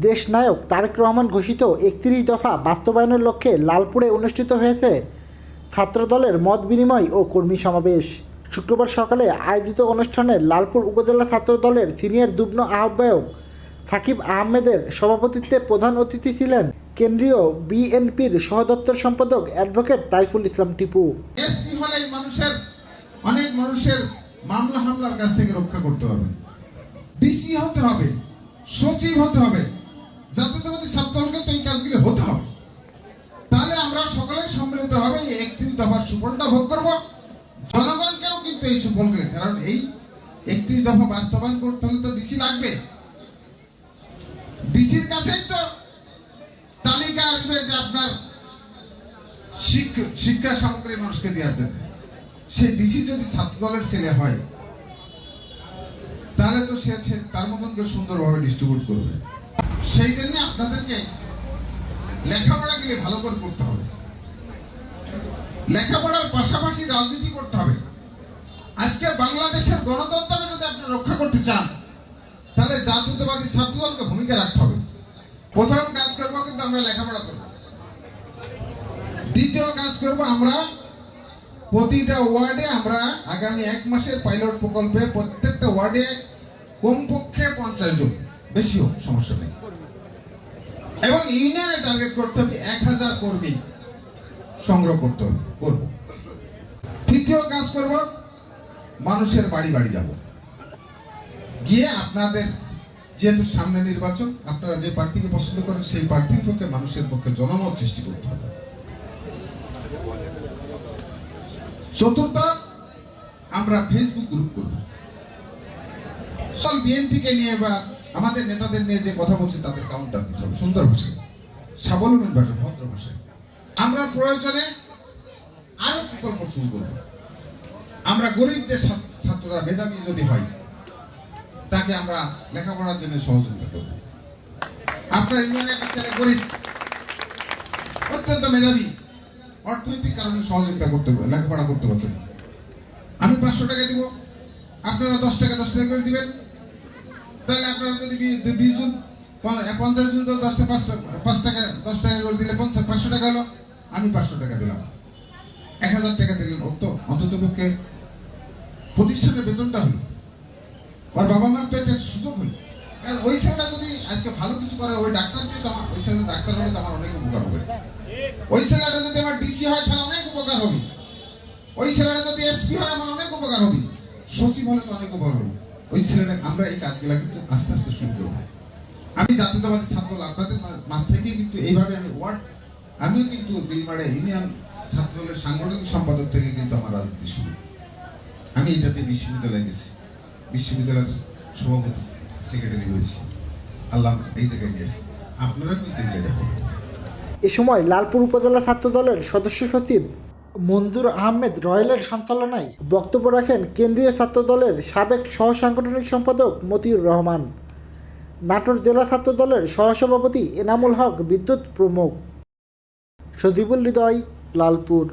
দেশনায়ক তারেক রহমান ঘোষিত একত্রিশ দফা বাস্তবায়নের লক্ষ্যে লালপুরে অনুষ্ঠিত হয়েছে ছাত্রদলের মত বিনিময় ও কর্মী সমাবেশ। শুক্রবার সকালে আয়োজিত অনুষ্ঠানে লালপুর উপজেলা ছাত্রদলের সিনিয়র যুগ্ম আহ্বায়ক সাকিব আহমেদের সভাপতিত্বে প্রধান অতিথি ছিলেন কেন্দ্রীয় বিএনপির সহদপ্তর সম্পাদক অ্যাডভোকেট তাইফুল ইসলাম টিপু। মানুষের, অনেক মানুষের মামলা হামলার কাছ থেকে রক্ষা করতে হবে। ডিসি হতে হবে, সচিব হতে হবে সম্মিলিত হবে একত্রিশ দফার সুফলটা ভোগ করব। জনগণকেও কিন্তু এই সুফলকে, কারণ এই একত্রিশ দফা বাস্তবায়ন করতে হলে তো ডিসি লাগবে। ডিসির কাছেই তো তালিকা আসবে যে আপনার শিক্ষা সামগ্রী মানুষকে দেওয়ার জন্য। সে ডিসি যদি ছাত্র দলের ছেলে হয়, তাহলে তো সে তার মতন কেউ সুন্দরভাবে ডিস্ট্রিবিউট করবে। সেই জন্য আপনাদেরকে লেখাপড়া গেলে ভালো করে করতে হবে। লেখাপড়ার পাশাপাশি রাজনীতি করতে হবে। আজকে বাংলাদেশের গণতন্ত্রকে যদি আপনি রক্ষা করতে চান, তাহলে জাতীয়তাবাদী ছাত্র দলকে ভূমিকা রাখতে হবে। প্রথম কাজ করব কিন্তু আমরা লেখাপড়া করব। দ্বিতীয় কাজ করব আমরা প্রতিটা ওয়ার্ডে আমরা আগামী এক মাসের পাইলট প্রকল্পে প্রত্যেকটা ওয়ার্ডে কমপক্ষে পঞ্চাশ জন। বেশি হোক, সমস্যা নেই। এবং ইউনিয়নে টার্গেট করতে হবে এক হাজার কর্মী। সংগ্রহ করতে করব। তৃতীয় কাজ করব, মানুষের বাড়ি বাড়ি যাব। গিয়ে আপনাদের যেহেতু সামনে নির্বাচন, আপনারা যে প্রার্থীকে পছন্দ করেন, সেই প্রার্থীর পক্ষে মানুষের পক্ষে জনমত সৃষ্টি করতে হবে। চতুর্থ, আমরা ফেসবুক গ্রুপ করব। সব বিএনপিকে নিয়ে বা আমাদের নেতাদের নিয়ে যে কথা বলছে, তাদের কাউন্টার দিতে হবে। সুন্দর ভাষায়। স্বাবলম্বী ভাষা ভদ্র ভাষায়। আমরা প্রয়োজনে আরও প্রকল্প শুরু করব? আমরা গরিব যে ছাত্ররা, মেধাবী যদি হয়, তাকে আমরা লেখাপড়ার জন্য সহযোগিতা করব। আপনার ইউনিয়নের একটা ছেলে গরিব, অত্যন্ত মেধাবী, অর্থনৈতিক কারণে সহযোগিতা করতে, লেখাপড়া করতে পারছেন আমি পাঁচশো টাকা দিব, আপনারা দশ টাকা দশ টাকা করে দিবেন। তাহলে আপনারা যদি বিশ জন, পঞ্চাশ জন দশটা পাঁচ টাকা পাঁচ টাকা, দশ টাকা করে দিলে পঞ্চাশ, পাঁচশো টাকা হলো। আমি পাঁচশো টাকা দিলাম। এক হাজার টাকা দিলেন ও তো অন্তত পক্ষে প্রতিষ্ঠানের বেতনটা হলো। ওর বাবা মার তো একটা সুযোগ হলো। কারণ ওই ছেলেটা যদি আজকে ভালো কিছু করে, ওই ডাক্তার দিয়ে তো আমার ওই ছেলেটা ডাক্তার হলে তো আমার অনেক উপকার হবে। ওই ছেলেটা যদি আমার ডিসি হয়, তাহলে অনেক উপকার হবে। ওই ছেলেটা যদি এসপি হয়, আমার অনেক উপকার হবে। সচিব হলে তো অনেক উপকার হবে। ওই ছেলেটা আমরা এই কাজগুলো কিন্তু আস্তে আস্তে শুরু করব। আমি জাতীয়তাবাদী ছাত্র আপনাদের মা- মাঝ থেকে কিন্তু এইভাবে আমি ওয়ার্ড আমিও কিন্তু বিলমারে ইউনিয়ন ছাত্র দলের সাংগঠনিক সম্পাদক থেকে কিন্তু আমার রাজনীতি শুরু। আমি এটাতে বিশ্ববিদ্যালয়ে গেছি। বিশ্ববিদ্যালয়ের সভাপতি সেক্রেটারি হয়েছি। আল্লাহ এই জায়গায় নিয়ে এসেছি আপনারা কিন্তু এই জায়গায় হবেন। এ সময় লালপুর উপজেলা ছাত্র দলের সদস্য সচিব মঞ্জুর আহমেদ রয়েলের সঞ্চালনায় বক্তব্য রাখেন কেন্দ্রীয় ছাত্র দলের সাবেক সহ সাংগঠনিক সম্পাদক মতিউর রহমান। নাটোর জেলা ছাত্রদলের সহসভাপতি এনামুল হক বিদ্যুৎ প্রমুখ। সজিবুল হৃদয় লালপুর।